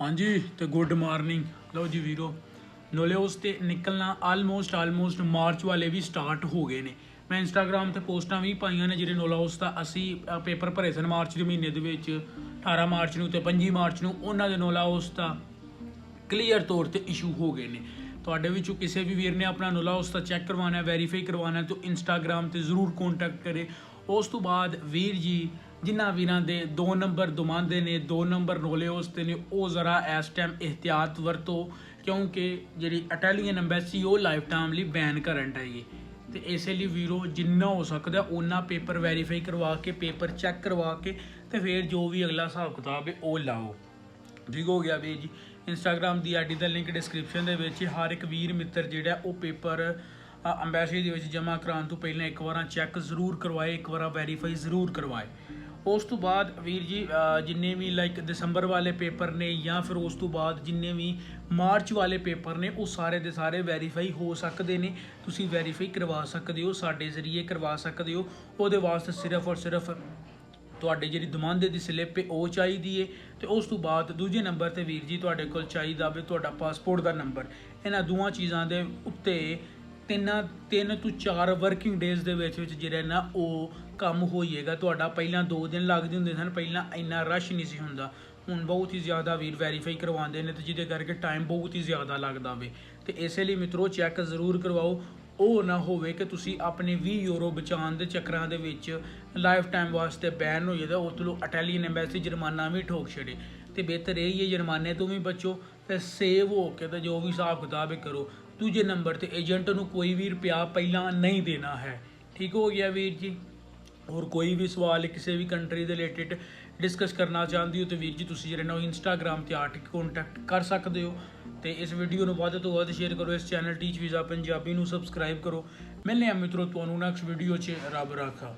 ਹਾਂਜੀ, ਤੇ good morning ਲਓ ਜੀ ਵੀਰੋ ਨੋਲੇਓਸ ਤੇ ਨਿਕਲਣਾ ਆਲਮੋਸਟ ਆਲਮੋਸਟ ਮਾਰਚ ਵਾਲੇ ਵੀ ਸਟਾਰਟ ਹੋ ਗਏ ਨੇ। ਮੈਂ ਇੰਸਟਾਗ੍ਰam ਤੇ ਪੋਸਟਾਂ ਵੀ ਪਾਈਆਂ ਨੇ ਜਿਹੜੇ ਨੋਲੇਓਸ ਦਾ ਅਸੀਂ ਪੇਪਰ ਭਰੇ ਸਨ ਮਾਰਚ ਦੇ ਮਹੀਨੇ ਦੇ ਵਿੱਚ 18 ਮਾਰਚ ਨੂੰ ਤੇ 25 ਮਾਰਚ ਨੂੰ, ਉਹਨਾਂ ਦੇ ਨੋਲੇਓਸ ਦਾ ਕਲੀਅਰ ਤੌਰ ਤੇ ਇਸ਼ੂ ਹੋ ਗਏ ਨੇ। ਤੁਹਾਡੇ ਵਿੱਚੋਂ ਕਿਸੇ ਵੀ ਵੀਰ ਨੇ ਆਪਣਾ ਨੋਲੇਓਸ ਦਾ ਚੈੱਕ ਕਰਵਾਉਣਾ ਹੈ ਵੈਰੀਫਾਈ ਕਰਵਾਉਣਾ ਹੈ ਤਾਂ ਇੰਸਟਾਗ੍ਰam ਤੇ ਜ਼ਰੂਰ ਕੰਟੈਕਟ ਕਰੇ। ਉਸ ਤੋਂ ਬਾਅਦ ਵੀਰ ਜੀ ਜਿਨ੍ਹਾਂ ਵੀਰਾਂ ਦੇ 2 ਨੰਬਰ ਦਮਾਂਦੇ ਨੇ 2 ਨੰਬਰ ਨੋਲੇਓਸ ਤੇ ਨੇ, ਉਹ ਜ਼ਰਾ ਇਸ ਟਾਈਮ ਇhtiyat ਵਰਤੋ, ਕਿਉਂਕਿ ਜਿਹੜੀ ਇਟਾਲੀਅਨ ਐਮਬੈਸੀ ਉਹ ਲਾਈਫ ਟਾਈਮ ਲਈ ਬੈਨ ਕਰਨ ਡਈ ਤੇ ਇਸੇ ਲਈ ਵੀਰੋ, ਜਿੰਨਾ ਹੋ ਸਕਦਾ ਉਹਨਾਂ ਪੇਪਰ ਵੈਰੀਫਾਈ ਕਰਵਾ ਕੇ, ਪੇਪਰ ਚੈੱਕ ਕਰਵਾ ਕੇ, ਤੇ ਫਿਰ ਜੋ ਵੀ ਅਗਲਾ ਹਿਸਾਬ ਕਿਤਾਬ ਹੈ ਉਹ ਲਾਓ। ਠੀਕ ਹੋ ਗਿਆ ਵੀਰ ਜੀ। ਇੰਸਟਾਗ੍ਰam ਦੀ ਆਈਡੀ ਦਾ ਲਿੰਕ ਡਿਸਕ੍ਰਿਪਸ਼ਨ ਦੇ ਵਿੱਚ ਹਰ ਇੱਕ ਵੀਰ ਮਿੱਤਰ ਜਿਹੜਾ, ਉਹ ਪੇਪਰ ਅੰਬੈਸੀ ਦੇ ਵਿੱਚ ਜਮ੍ਹਾਂ ਕਰਾਉਣ ਤੋਂ ਪਹਿਲਾਂ ਇੱਕ ਵਾਰਾਂ ਚੈੱਕ ਜ਼ਰੂਰ ਕਰਵਾਏ, ਇੱਕ ਵਾਰਾਂ ਵੈਰੀਫਾਈ ਜ਼ਰੂਰ ਕਰਵਾਏ। ਉਸ ਤੋਂ ਬਾਅਦ ਵੀਰ ਜੀ ਜਿੰਨੇ ਵੀ ਲਾਈਕ ਦਸੰਬਰ ਵਾਲੇ ਪੇਪਰ ਨੇ ਜਾਂ ਫਿਰ ਉਸ ਤੋਂ ਬਾਅਦ ਜਿੰਨੇ ਵੀ ਮਾਰਚ ਵਾਲੇ ਪੇਪਰ ਨੇ, ਉਹ ਸਾਰੇ ਦੇ ਸਾਰੇ ਵੈਰੀਫਾਈ ਹੋ ਸਕਦੇ ਨੇ। ਤੁਸੀਂ ਵੈਰੀਫਾਈ ਕਰਵਾ ਸਕਦੇ ਹੋ, ਸਾਡੇ ਜ਼ਰੀਏ ਕਰਵਾ ਸਕਦੇ ਹੋ। ਉਹਦੇ ਵਾਸਤੇ ਸਿਰਫ ਔਰ ਸਿਰਫ ਤੁਹਾਡੇ ਜਿਹੜੀ ਦਮਾਂਦੇ ਦੀ ਸਲਿੱਪ ਹੈ, ਉਹ ਚਾਹੀਦੀ ਹੈ। ਤੇ ਉਸ ਤੋਂ ਬਾਅਦ ਦੂਜੇ ਨੰਬਰ ਤੇ ਵੀਰ ਜੀ, ਤੁਹਾਡੇ ਕੋਲ ਚਾਹੀਦਾ ਵੀ ਤੁਹਾਡਾ ਪਾਸਪੋਰਟ ਦਾ ਨੰਬਰ। ਇਹਨਾਂ ਦੋਵਾਂ ਚੀਜ਼ਾਂ ਦੇ ਉੱਤੇ ਤਿੰਨਾਂ, ਤਿੰਨ ਤੋਂ ਚਾਰ ਵਰਕਿੰਗ ਡੇਜ਼ ਦੇ ਵਿੱਚ ਵਿੱਚ ਜਿਹੜਾ ਨਾ ਉਹ ਕੰਮ ਹੋਈਏਗਾ ਤੁਹਾਡਾ ਪਹਿਲਾਂ 2 ਦਿਨ ਲੱਗਦੇ ਹੁੰਦੇ ਸਨ, ਪਹਿਲਾਂ ਇੰਨਾ ਰਸ਼ ਨਹੀਂ ਸੀ ਹੁੰਦਾ। ਹੁਣ ਬਹੁਤ ਹੀ ਜ਼ਿਆਦਾ ਵੀਰ ਵੈਰੀਫਾਈ ਕਰਵਾਉਂਦੇ ਨੇ ਤੇ ਜਿਹਦੇ ਕਰਕੇ ਟਾਈਮ ਬਹੁਤ ਹੀ ਜ਼ਿਆਦਾ ਲੱਗਦਾ ਵੇ। ਤੇ ਇਸੇ ਲਈ ਮਿੱਤਰੋ ਚੈੱਕ ਜ਼ਰੂਰ ਕਰਵਾਓ। ਉਹ ਨਾ ਹੋਵੇ ਕਿ ਤੁਸੀਂ ਆਪਣੇ 20 ਯੂਰੋ ਬਚਾਉਣ ਦੇ ਚੱਕਰਾਂ ਦੇ ਵਿੱਚ ਲਾਈਫ ਟਾਈਮ ਵਾਸਤੇ ਬੈਨ ਹੋ ਜਾਦਾ ਉਸ ਤੋਂ ਇਟਾਲੀਅਨ ਐਮਬੈਸੀ ਜੁਰਮਾਨਾ ਵੀ ਠੋਕ ਛੜੇ ਤੇ ਬਿਹਤਰ ਇਹ ਹੀ ਹੈ, ਜੁਰਮਾਨੇ ਤੋਂ ਵੀ ਬਚੋ ਤੇ ਸੇਵ ਹੋ ਕੇ ਤੇ ਜੋ ਵੀ ਹਿਸਾਬ ਕਿਤਾਬ ਹੈ ਕਰੋ। ਦੂਜੇ ਨੰਬਰ ਤੇ ਏਜੰਟ ਨੂੰ ਕੋਈ ਵੀ ਰੁਪਿਆ ਪਹਿਲਾਂ ਨਹੀਂ ਦੇਣਾ ਹੈ। ਠੀਕ ਹੋ ਗਿਆ ਵੀਰ ਜੀ? ਹੋਰ ਕੋਈ ਵੀ ਸਵਾਲ ਕਿਸੇ ਵੀ ਕੰਟਰੀ ਦੇ ਰਿਲੇਟਡ ਡਿਸਕਸ ਕਰਨਾ ਚਾਹੁੰਦੇ ਹੋ ਤੇ ਵੀਰ ਜੀ ਤੁਸੀਂ ਜਿਹੜੇ ਨਾ ਇੰਸਟਾਗ੍ਰam ਤੇ ਆਰਟਿਕ ਕੰਟੈਕਟ ਕਰ ਸਕਦੇ ਹੋ ਤੇ ਇਸ ਵੀਡੀਓ ਨੂੰ ਵੱਧ ਤੋਂ ਵੱਧ ਸ਼ੇਅਰ ਕਰੋ, ਇਸ ਚੈਨਲ ਟੀਚ ਵੀਜ਼ਾ ਪੰਜਾਬੀ ਨੂੰ ਸਬਸਕ੍ਰਾਈਬ ਕਰੋ। ਮਿਲਨੇ ਆ ਮਿੱਤਰੋ ਤੁਹਾਨੂੰ ਨੈਕਸਟ ਵੀਡੀਓ 'ਚ। ਰੱਬ ਰਾਖਾ।